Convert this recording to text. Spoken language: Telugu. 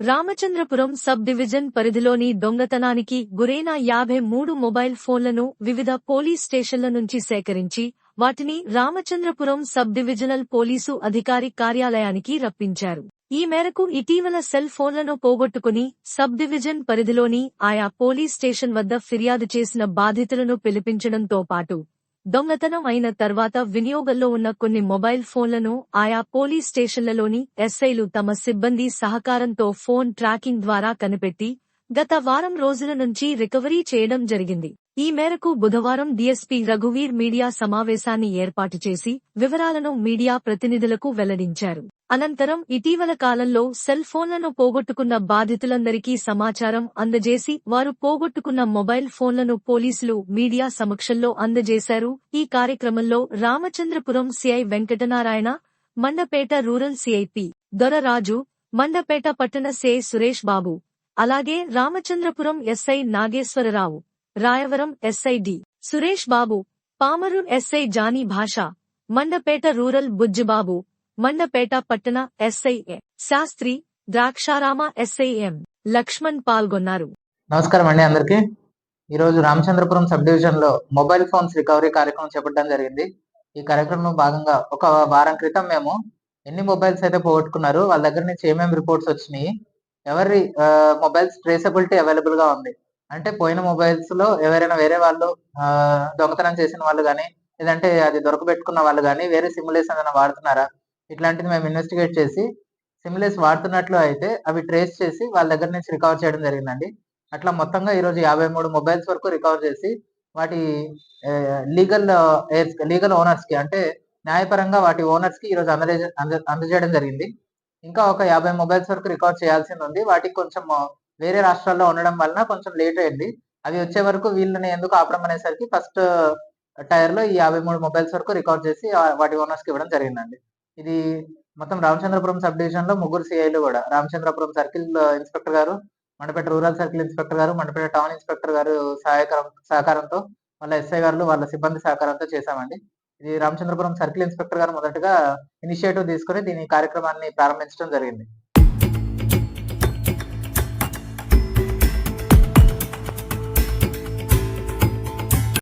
రామచంద్రపురం సబ్ డివిజన్ పరిధిలోని దొంగతనానికి గురైన యాభై మూడు మొబైల్ ఫోన్లను వివిధ పోలీస్ స్టేషన్ల నుంచి సేకరించి వాటిని రామచంద్రపురం సబ్ డివిజనల్ పోలీసు అధికారి కార్యాలయానికి రప్పించారు. ఈ మేరకు ఇటీవల సెల్ ఫోన్లను పోగొట్టుకుని సబ్ డివిజన్ పరిధిలోని ఆయా పోలీస్ స్టేషన్ వద్ద ఫిర్యాదు చేసిన బాధితులను పిలిపించడంతో పాటు దొంగతనం అయిన తర్వాత వినియోగంలో ఉన్న కొన్ని మొబైల్ ఫోన్లను ఆయా పోలీస్ స్టేషన్లలోని ఎస్ఐలు తమ సిబ్బంది సహకారంతో ఫోన్ ట్రాకింగ్ ద్వారా కనిపెట్టి గత వారం రోజుల నుంచి రికవరీ చేయడం జరిగింది. ఈ మేరకు బుధవారం డీఎస్పీ రఘువీర్ మీడియా సమావేశాన్ని ఏర్పాటు చేసి వివరాలను మీడియా ప్రతినిధులకు వెల్లడించారు. అనంతరం ఇటీవల కాలంలో సెల్ ఫోన్లను పోగొట్టుకున్న బాధితులందరికీ సమాచారం అందజేసి వారు పోగొట్టుకున్న మొబైల్ ఫోన్లను పోలీసులు మీడియా సమక్షంలో అందజేశారు. ఈ కార్యక్రమంలో Ramachandrapuram CI Venkatanarayana Mandapeta rural CIP Dorraju Mandapeta పట్టణ సిఐ సురేష్ బాబు అలాగే Ramachandrapuram SI Nageswararao. Rayavaram SI D. Suresh Babu Pamarru SI Jani Basha Mandapeta rural Bujjibabu Mandapeta పట్టణ SI Sastry Draksharama SI M Lakshman పాల్గొన్నారు. నమస్కారం అండి అందరికి. ఈరోజు రామచంద్రపురం సబ్ డివిజన్లో మొబైల్ ఫోన్స్ రికవరీ కార్యక్రమం చేపట్టడం జరిగింది. ఈ కార్యక్రమం భాగంగా ఒక వారం క్రితం మేము ఎన్ని మొబైల్స్ అయితే పోగొట్టుకున్నారు వాళ్ళ దగ్గర నుంచి ఏమేమి రిపోర్ట్స్ వచ్చినాయి ఎవరి మొబైల్స్ ట్రేసబిలిటీ అవైలబుల్గా ఉంది అంటే పోయిన మొబైల్స్లో ఎవరైనా వేరే వాళ్ళు దొంగతనం చేసిన వాళ్ళు కానీ లేదంటే అది దొరకబెట్టుకున్న వాళ్ళు కానీ వేరే సిమ్యులేషన్ ఏదైనా వాడుతున్నారా? ఇట్లాంటిది మేము ఇన్వెస్టిగేట్ చేసి సిమ్యులేస్ వాడుతున్నట్లు అయితే అవి ట్రేస్ చేసి వాళ్ళ దగ్గర నుంచి రికవర్ చేయడం జరిగిందండి. అట్లా మొత్తంగా ఈరోజు యాభై మూడు మొబైల్స్ వరకు రికవర్ చేసి వాటి లీగల్ లీగల్ ఓనర్స్కి అంటే న్యాయపరంగా వాటి ఓనర్స్కి ఈరోజు అందజే అందజేయడం జరిగింది. ఇంకా ఒక యాభై మొబైల్స్ వరకు రికవర్ చేయాల్సింది ఉంది. వాటికి కొంచెం వేరే రాష్ట్రాల్లో ఉండడం వలన కొంచెం లేట్ అయింది. అవి వచ్చే వరకు వీళ్ళని ఎందుకు ఆపడం అనేసరికి ఫస్ట్ టైర్లో ఈ యాభై మూడు మొబైల్స్ వరకు రికార్డ్ చేసి వాటి ఓనర్స్కి ఇవ్వడం జరిగిందండి. ఇది మొత్తం రామచంద్రపురం సబ్ డివిజన్లో ముగ్గురు సిఐలు కూడా. రామచంద్రపురం సర్కిల్ ఇన్స్పెక్టర్ గారు మండపేట రూరల్ సర్కిల్ ఇన్స్పెక్టర్ గారు మండపేట టౌన్ ఇన్స్పెక్టర్ గారు సహాయకరం సహకారంతో వాళ్ళ ఎస్ఐ గారు వాళ్ళ సిబ్బంది సహకారంతో చేశామండి. ఇది రామచంద్రపురం సర్కిల్ ఇన్స్పెక్టర్ గారు మొదటగా ఇనిషియేటివ్ తీసుకొని దీని కార్యక్రమాన్ని ప్రారంభించడం జరిగింది.